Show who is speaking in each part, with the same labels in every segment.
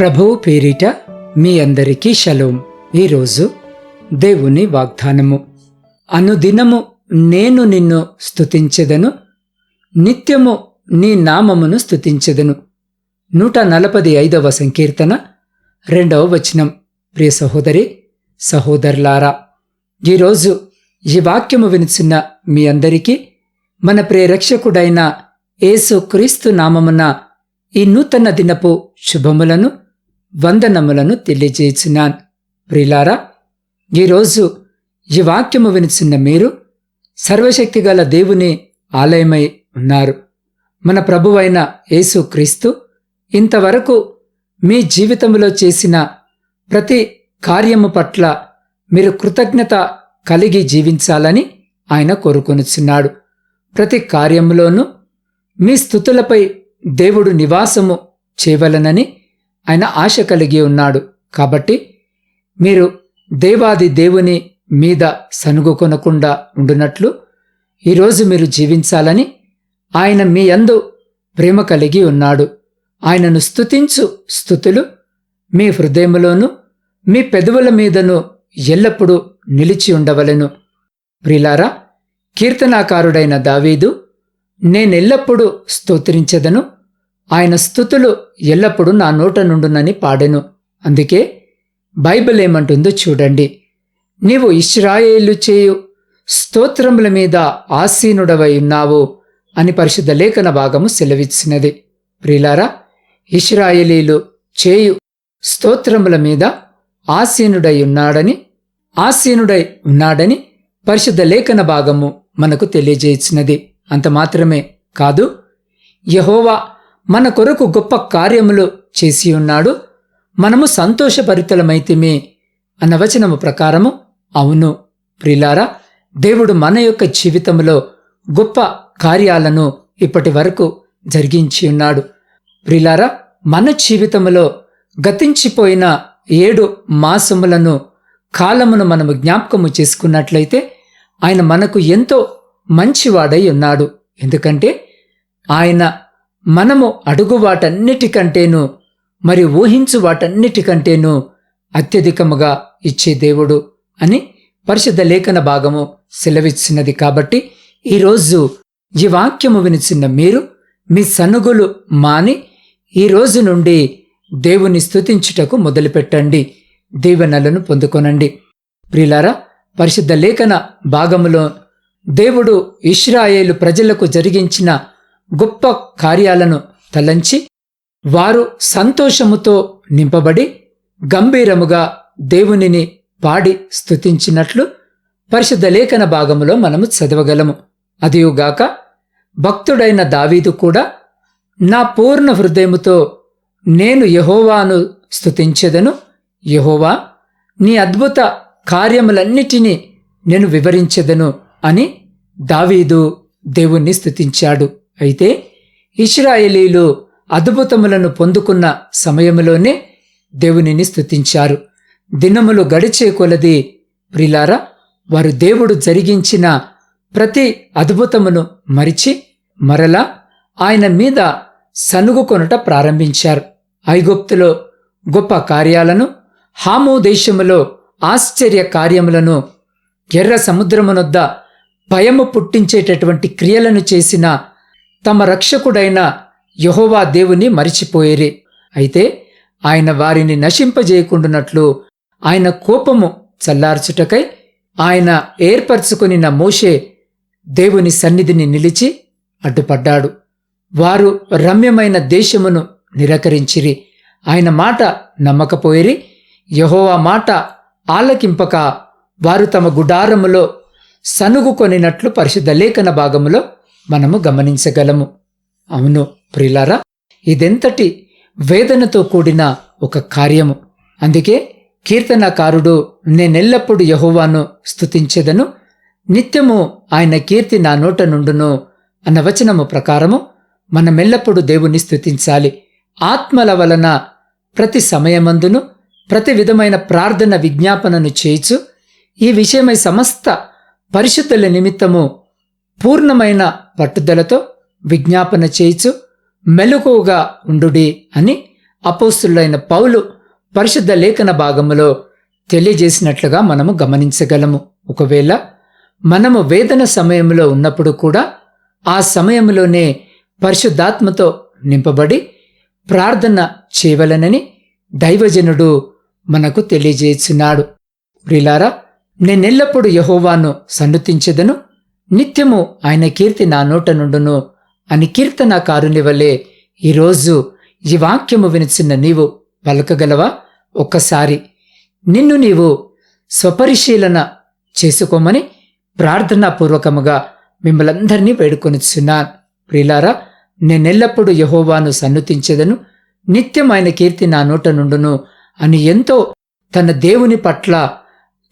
Speaker 1: ప్రభువు పేరిట మీ అందరికీ షలోం. ఈరోజు దేవుని వాగ్దానము. అనుదినము నేను నిన్ను స్తుతించెదను నిత్యము నీ నామమును స్తుతించెదను. నూట నలభై ఐదవ సంకీర్తన రెండవ వచనం. ప్రియ సహోదరి సహోదరులారా ఈరోజు ఈ వాక్యము వినిచున్న మీ అందరికీ మన ప్రేరక్షకుడైన యేసు క్రీస్తు నామమున ఈ నూతన దినపు శుభములను వందనములను తెలియజేసినాను. ప్రిలారా ఈరోజు ఈ వాక్యము వినిచిన మీరు సర్వశక్తిగల దేవుని ఆలయమై ఉన్నారు. మన ప్రభువైన యేసు క్రీస్తు ఇంతవరకు మీ జీవితంలో చేసిన ప్రతి కార్యము పట్ల మీరు కృతజ్ఞత కలిగి జీవించాలని ఆయన కోరుకొనుచున్నాడు. ప్రతి కార్యములోనూ మీ స్థుతులపై దేవుడు నివాసము చేయవలనని ఆయన ఆశ కలిగి ఉన్నాడు. కాబట్టి మీరు దేవాది దేవుని మీద సనుగు కొనకుండా ఉండునట్లు ఈరోజు మీరు జీవించాలని ఆయన మీ అందు ప్రేమ కలిగి ఉన్నాడు. ఆయనను స్తుతించు స్థుతులు మీ హృదయంలోనూ మీ పెదవుల మీదను ఎల్లప్పుడూ నిలిచి ఉండవలెను. ప్రిలారా కీర్తనాకారుడైన దావీదు నేనెల్లప్పుడూ స్తోత్రించదను. ఆయన స్థుతులు ఎల్లప్పుడూ నా నోట నుండునని పాడెను. అందుకే బైబిల్ ఏమంటుందో చూడండి. నీవు ఇస్రాయేలు చేయు స్తోత్రముల మీద ఆసీనుడవై ఉన్నావు అని పరిశుద్ధ లేఖన భాగము సెలవిచ్చినది. ప్రిలారా ఇస్రాయేలీలు చేయు స్తోత్రముల మీద ఆసీనుడై ఉన్నాడని ఆసీనుడై ఉన్నాడని పరిశుద్ధ లేఖన భాగము మనకు తెలియజేయించినది అంత మాత్రమే కాదు యహోవా మన కొరకు గొప్ప కార్యములు చేసి ఉన్నాడు. మనము సంతోషభరితలమైతిమే అన్న వచనము ప్రకారము అవును. ప్రిలారా దేవుడు మన యొక్క జీవితంలో గొప్ప కార్యాలను ఇప్పటి వరకు జరిగించి ఉన్నాడు. ప్రిలారా మన జీవితంలో గతించిపోయిన ఏడు మాసములను కాలమును మనము జ్ఞాపకము చేసుకున్నట్లయితే ఆయన మనకు ఎంతో మంచివాడై ఉన్నాడు. ఎందుకంటే ఆయన మనము అడుగు వాటన్నిటికంటేనూ మరి ఊహించు వాటన్నిటికంటేనూ అత్యధికముగా ఇచ్చే దేవుడు అని పరిశుద్ధ లేఖన భాగము సెలవిచ్చినది కాబట్టి ఈరోజు ఈ వాక్యము వినిచిన్న మీరు మీ సనుగులు మాని ఈ రోజు నుండి దేవుని స్థుతించుటకు మొదలుపెట్టండి. దీవెనలను పొందుకొనండి. ప్రిలారా పరిశుద్ధ లేఖన భాగములో దేవుడు ఇస్రాయేలు ప్రజలకు జరిగించిన గొప్ప కార్యాలను తలంచి వారు సంతోషముతో నింపబడి గంభీరముగా దేవునిని పాడి స్తుతించినట్లు పరిశుద్ధ లేఖన భాగములో మనము చదవగలము. అదియుగాక భక్తుడైన దావీదు కూడా నా పూర్ణ హృదయముతో నేను యహోవాను స్తుతించెదను. యహోవా నీ అద్భుత కార్యములన్నిటినీ నేను వివరించెదను అని దావీదు దేవుణ్ణి స్థుతించాడు అయితే ఇస్రాయేలీలు అద్భుతములను పొందుకున్న సమయములోనే దేవునిని స్తుతించారు. దినములు గడిచే కొలది ప్రిలారా వారు దేవుడు జరిగించిన ప్రతి అద్భుతమును మరిచి మరలా ఆయన మీద సనుగు కొనుట ప్రారంభించారు. ఐగుప్తులో గొప్ప కార్యాలను హాము దేశములో ఆశ్చర్య కార్యములను ఎర్ర సముద్రమునొద్ద భయము పుట్టించేటటువంటి క్రియలను చేసిన తమ రక్షకుడైన యహోవా దేవుని మరిచిపోయేరి. అయితే ఆయన వారిని నశింపజేయకుండునట్లు ఆయన కోపము చల్లార్చుటకై ఆయన ఏర్పరచుకునిన మోషే దేవుని సన్నిధిని నిలిచి అడ్డుపడ్డాడు. వారు రమ్యమైన దేశమును నిరకరించిరి. ఆయన మాట నమ్మకపోయిరి. యహోవా మాట ఆలకింపక వారు తమ గుడారములో సనుగు కొనినట్లు పరిశుద్ధ లేఖన భాగములో మనము గమనించగలము. అవును ప్రిలారా ఇదెంతటి వేదనతో కూడిన ఒక కార్యము. అందుకే కీర్తనకారుడు నేనెల్లప్పుడు యహోవాను స్థుతించెదను నిత్యము ఆయన కీర్తి నా నోట నుండును అన్న వచనము ప్రకారము మనమెల్లప్పుడు దేవుని స్థుతించాలి ఆత్మల వలన ప్రతి సమయమందును ప్రతి విధమైన ప్రార్థన విజ్ఞాపనను చేయిచు ఈ విషయమై సమస్త పరిశుద్ధుల నిమిత్తము పూర్ణమైన పట్టుదలతో విజ్ఞాపన చేయిచు మెలకువగా ఉండుడి అని అపోస్తులైన పౌలు పరిశుద్ధ లేఖన భాగములో తెలియజేసినట్లుగా మనము గమనించగలము. ఒకవేళ మనము వేదన సమయంలో ఉన్నప్పుడు కూడా ఆ సమయంలోనే పరిశుద్ధాత్మతో నింపబడి ప్రార్థన చేయవలనని దైవజనుడు మనకు తెలియజేస్తున్నాడు ప్రిలారా నేనెల్లప్పుడు యహోవాను సన్నుతించెదను నిత్యము ఆయన కీర్తి నా నోట నుండును. అని కీర్తనాకారుని వలె ఈరోజు ఈ వాక్యము వినిచిన నీవు పలకగలవా ఒక్కసారి నిన్ను నీవు స్వపరిశీలన చేసుకోమని ప్రార్థనాపూర్వకముగా మిమ్మలందరినీ వేడుకొనిచున్నాను. ప్రిలారా నేనెల్లప్పుడూ యహోవాను సన్నుతించెదను. నిత్యం ఆయన కీర్తి నా నోట నుండును అని ఎంతో తన దేవుని పట్ల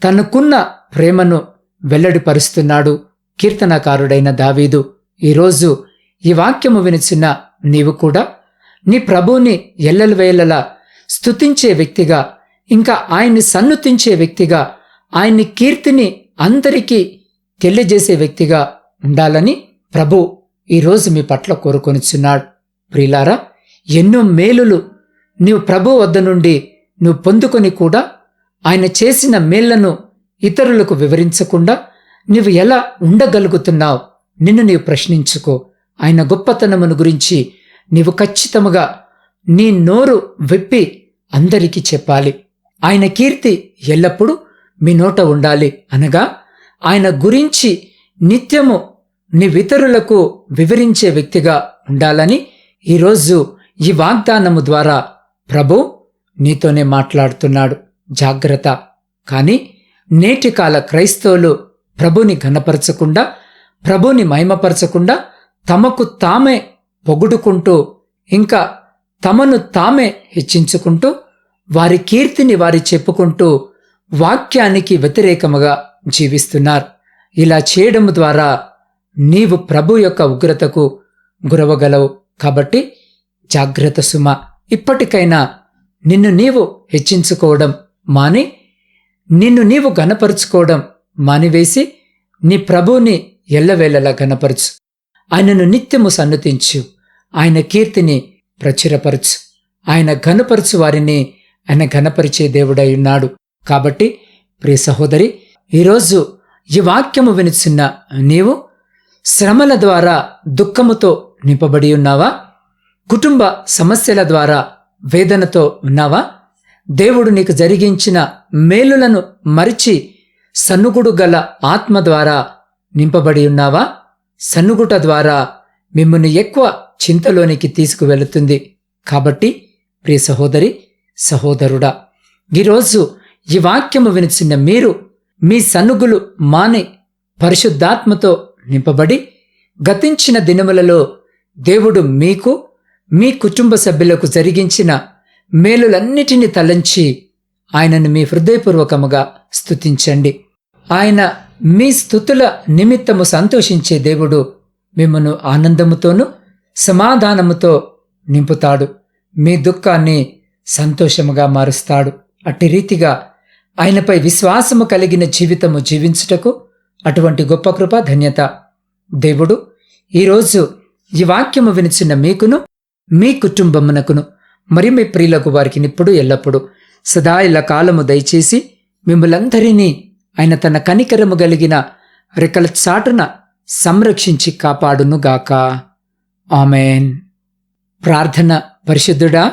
Speaker 1: తనకున్న ప్రేమను వెల్లడిపరుస్తున్నాడు. కీర్తనకారుడైన దావీదు ఈరోజు ఈ వాక్యము వినిచిన నీవు కూడా నీ ప్రభువుని ఎల్లలవేళలా స్తుతించే వ్యక్తిగా ఇంకా ఆయన్ని సన్నుతించే వ్యక్తిగా ఆయన్ని కీర్తిని అందరికీ తెలియజేసే వ్యక్తిగా ఉండాలని ప్రభు ఈరోజు మీ పట్ల కోరుకొనిచున్నాడు. ప్రియులారా ఎన్నో మేలులు నీవు ప్రభు వద్ద నుండి నువ్వు పొందుకొని కూడా ఆయన చేసిన మేళ్ళను ఇతరులకు వివరించకుండా నీవు ఎలా ఉండగలుగుతున్నావు? నిన్ను నీవు ప్రశ్నించుకో. ఆయన గొప్పతనమును గురించి నీవు ఖచ్చితముగా నీ నోరు విప్పి అందరికీ చెప్పాలి. ఆయన కీర్తి ఎల్లప్పుడూ మీ నోట ఉండాలి. అనగా ఆయన గురించి నిత్యము నీవితరులకు వివరించే వ్యక్తిగా ఉండాలని ఈరోజు ఈ వాగ్దానము ద్వారా ప్రభు నీతోనే మాట్లాడుతున్నాడు. జాగ్రత్త. కానీ నేటి కాల క్రైస్తవులు ప్రభుని ఘనపరచకుండా ప్రభుని మహిమపరచకుండా తమకు తామే పొగుడుకుంటూ ఇంకా తమను తామే హెచ్చించుకుంటూ వారి కీర్తిని వారి చెప్పుకుంటూ వాక్యానికి వ్యతిరేకముగా జీవిస్తున్నారు. ఇలా చేయడం ద్వారా నీవు ప్రభు యొక్క ఉగ్రతకు గురవగలవు కాబట్టి జాగ్రత్త సుమ. ఇప్పటికైనా నిన్ను నీవు హెచ్చించుకోవడం మాని నిన్ను నీవు గనపరుచుకోవడం మానివేసి నీ ప్రభువుని ఎల్లవేళలా గనపరచు ఆయనను నిత్యము సన్నతించు. ఆయన కీర్తిని ప్రచురపరచు. ఆయన ఘనపరచు వారిని ఆయన ఘనపరిచే దేవుడై ఉన్నాడు. కాబట్టి ప్రియ సహోదరి ఈరోజు ఈ వాక్యము వినిచున్న నీవు శ్రమల ద్వారా దుఃఖముతో నింపబడి ఉన్నావా? కుటుంబ సమస్యల ద్వారా వేదనతో ఉన్నావా? దేవుడు నీకు జరిగించిన మేలులను మరిచి సన్నుగుడు గల ఆత్మ ద్వారా నింపబడి ఉన్నావా? సన్నుగుట ద్వారా మిమ్మల్ని ఎక్కువ చింతలోనికి తీసుకువెళుతుంది. కాబట్టి ప్రియ సహోదరి సహోదరుడా ఈరోజు ఈ వాక్యము వినిచిన మీరు మీ సన్నుగులు మాని పరిశుద్ధాత్మతో నింపబడి గతించిన దినములలో దేవుడు మీకు మీ కుటుంబ సభ్యులకు జరిగించిన మేలులన్నిటినీ తలంచి ఆయనను మీ హృదయపూర్వకముగా స్తుతించండి. ఆయన మీ స్థుతుల నిమిత్తము సంతోషించే దేవుడు మిమ్మను ఆనందముతోనూ సమాధానముతో నింపుతాడు. మీ దుఃఖాన్ని సంతోషముగా మారుస్తాడు. అట్టి రీతిగా ఆయనపై విశ్వాసము కలిగిన జీవితము జీవించుటకు అటువంటి గొప్ప కృప ధన్యత. దేవుడు ఈరోజు ఈ వాక్యము వినిచిన మీకును మీ కుటుంబమునకును మరి మీ ప్రియులకు వారికి ఇప్పుడు ఎల్లప్పుడు సదా ఇలా కాలము దయచేసి మిమ్మలందరినీ ఆయన తన కనికరము కలిగిన రెక్కల చాటున సంరక్షించి కాపాడునుగాక ఆమెన్. ప్రార్థన పరిశుద్ధుడా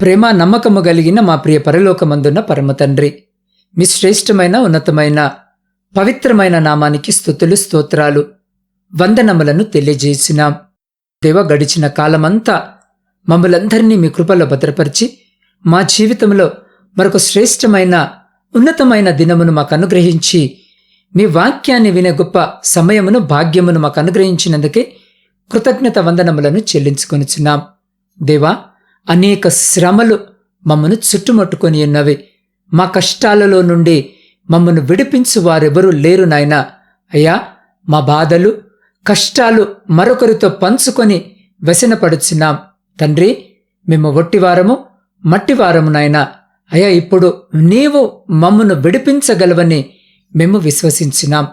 Speaker 1: ప్రేమ నమ్మకము కలిగిన మా ప్రియ పరలోకమందున్న పరమతండ్రి మీ శ్రేష్టమైన ఉన్నతమైన పవిత్రమైన నామానికి స్థుతులు స్తోత్రాలు వందనములను తెలియజేసినాం. దేవ గడిచిన కాలమంతా మమ్మలందరినీ మీ కృపలో భద్రపరిచి మా జీవితంలో మరొక శ్రేష్టమైన ఉన్నతమైన దినమును మాకు అనుగ్రహించి మీ వాక్యాన్ని వినే గొప్ప సమయమును భాగ్యమును మాకు అనుగ్రహించినందుకే కృతజ్ఞత వందనములను చెల్లించుకొనిచున్నాం. దేవా అనేక శ్రమలు మమ్మను చుట్టుముట్టుకొని ఉన్నవి. మా కష్టాలలో నుండి మమ్మను విడిపించు వారెవరూ లేరు నాయనా. అయ్యా మా బాధలు కష్టాలు మరొకరితో పంచుకొని వ్యసనపడుచున్నాం. తండ్రి మేము ఒట్టివారము మట్టివారము నాయనా. అయ్యా ఇప్పుడు నీవు మమ్మను విడిపించగలవని మేము విశ్వసించినాం.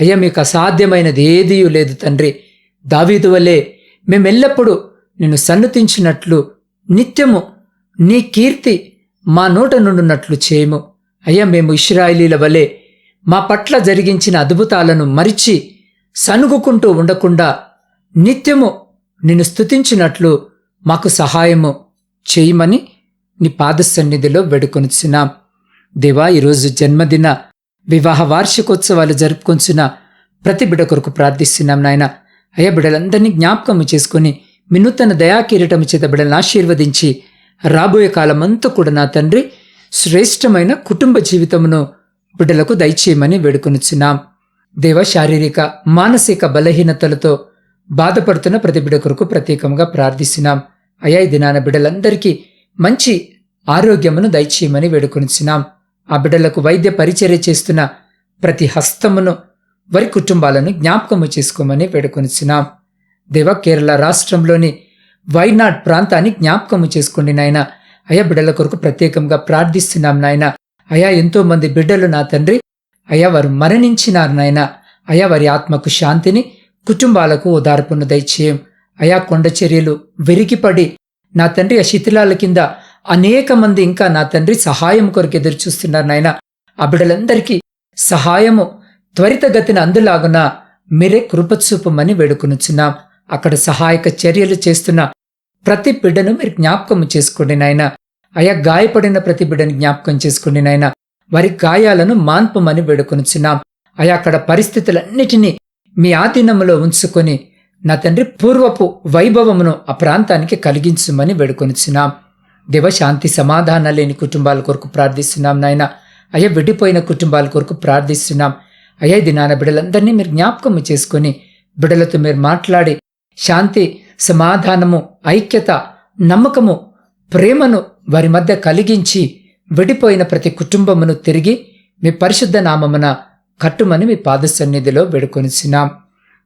Speaker 1: అయ్యా మీకు అసాధ్యమైనది ఏదీ లేదు తండ్రి. దావీదు వలె మేమెల్లప్పుడూ నిన్ను సన్నుతించినట్లు నిత్యము నీ కీర్తి మా నోట నుండున్నట్లు చేయము. అయ్యా మేము ఇష్రాయిలీల వలె మా పట్ల జరిగించిన అద్భుతాలను మరిచి సనుగుకుంటూ ఉండకుండా నిత్యము నిన్ను స్తుతించినట్లు మాకు సహాయము చేయమని నీ పాద సన్నిధిలో వేడుకొనిచున్నాం. దేవా ఈరోజు జన్మదిన వివాహ వార్షికోత్సవాలు జరుపుకొంచున్న ప్రతి బిడ కొరకు ప్రార్థిస్తున్నాం నాయన. అయ్యా బిడలందరినీ జ్ఞాపకము చేసుకుని మీ నూతన దయాకిరీటము చేత బిడలను ఆశీర్వదించి రాబోయే కాలమంతా కూడా నా తండ్రి శ్రేష్టమైన కుటుంబ జీవితమును బిడ్డలకు దయచేయమని వేడుకొనిచున్నాం. దేవ శారీరక మానసిక బలహీనతలతో బాధపడుతున్న ప్రతి బిడ కొరకు ప్రత్యేకంగా ప్రార్థిస్తున్నాం. అయ్యా ఈ దినాన బిడ్డలందరికీ మంచి ఆరోగ్యమును దయచేయమని వేడుకొనిచ్చినాం ఆ బిడ్డలకు వైద్య పరిచర్య చేస్తున్న ప్రతి హస్తమును వారి కుటుంబాలను జ్ఞాపకము చేసుకోమని వేడుకొనిచ్చినాం దేవ కేరళ రాష్ట్రంలోని వైనాడ్ ప్రాంతాన్ని జ్ఞాపకము చేసుకోండి నాయన. అయా బిడ్డల కొరకు ప్రత్యేకంగా ప్రార్థిస్తున్నాం నాయన. అయా ఎంతో మంది బిడ్డలు నా తండ్రి. అయా వారు మరణించినారు నాయన. అయా వారి ఆత్మకు శాంతిని కుటుంబాలకు ఓదార్పును దయచేయం. అయా కొండ చర్యలు విరిగిపడి నా తండ్రి ఆ శిథిలాల కింద అనేక మంది ఇంకా నా తండ్రి సహాయం కొరకు ఎదురు చూస్తున్నారు నాయన. ఆ బిడ్డలందరికీ సహాయము త్వరితగతిన అందులాగున మీరే కృపచూపమని వేడుకొనుచున్నాం. అక్కడ సహాయక చర్యలు చేస్తున్న ప్రతి బిడ్డను మీరు జ్ఞాపకం చేసుకోండి నాయన. అయా గాయపడిన ప్రతి బిడ్డను జ్ఞాపకం చేసుకోండి నాయన. వారి గాయాలను మాన్పమని వేడుకొనుచున్నాం. అయా అక్కడ పరిస్థితులన్నిటినీ మీ ఆధీనములో ఉంచుకొని నా తండ్రి పూర్వపు వైభవమును ఆ ప్రాంతానికి కలిగించుమని వేడుకొనుచున్నాం. దేవ శాంతి సమాధాన లేని కుటుంబాల కొరకు ప్రార్థిస్తున్నాం నాయన. అయ్యా విడిపోయిన కుటుంబాల కొరకు ప్రార్థిస్తున్నాం. అయ్యా ఇది నాన్న బిడ్డలందరినీ మీరు జ్ఞాపకం చేసుకొని బిడ్డలతో మీరు మాట్లాడి శాంతి సమాధానము ఐక్యత నమ్మకము ప్రేమను వారి మధ్య కలిగించి విడిపోయిన ప్రతి కుటుంబమును తిరిగి మీ పరిశుద్ధ నామమున కట్టుమని మీ పాద సన్నిధిలో వేడుకొనిచున్నాం.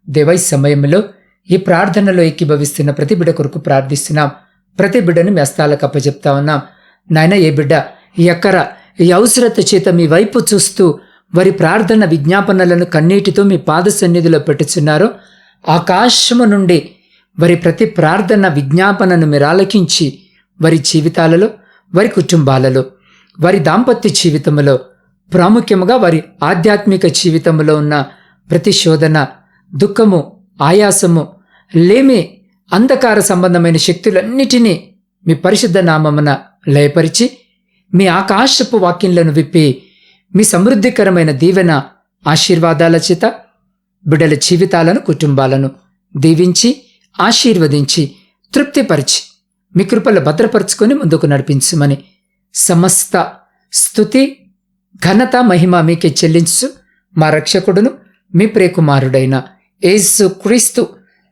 Speaker 1: దేవై సమయంలో ఈ ప్రార్థనలో ఎక్కిభవిస్తున్న ప్రతి బిడ కొరకు ప్రార్థిస్తున్నాం. ప్రతి బిడ్డను మెస్తాలకు అప్పచెప్తా ఉన్నాం. నాయన ఏ బిడ్డ ఈ ఈ అవసరత చేత మీ వైపు చూస్తూ వారి ప్రార్థన విజ్ఞాపనలను కన్నీటితో మీ పాద సన్నిధిలో పెట్టుచున్నారో ఆకాశము నుండి వారి ప్రతి ప్రార్థన విజ్ఞాపనను మీరు ఆలకించి వారి జీవితాలలో వారి కుటుంబాలలో వారి దాంపత్య జీవితంలో ప్రాముఖ్యముగా వారి ఆధ్యాత్మిక జీవితంలో ఉన్న ప్రతి శోధన దుఃఖము ఆయాసము లేమి అంధకార సంబంధమైన శక్తులన్నిటినీ మీ పరిశుద్ధ నామమున లయపరిచి మీ ఆకాశపు వాక్యంలను విప్పి మీ సమృద్ధికరమైన దీవెన ఆశీర్వాదాల చేత బిడ్డల జీవితాలను కుటుంబాలను దీవించి ఆశీర్వదించి తృప్తిపరిచి మీ కృపలు భద్రపరుచుకొని ముందుకు నడిపించమని సమస్త స్థుతి ఘనత మహిమ మీకే చెల్లించు మా రక్షకుడును మీ ప్రియకుమారుడైన యేసు క్రీస్తు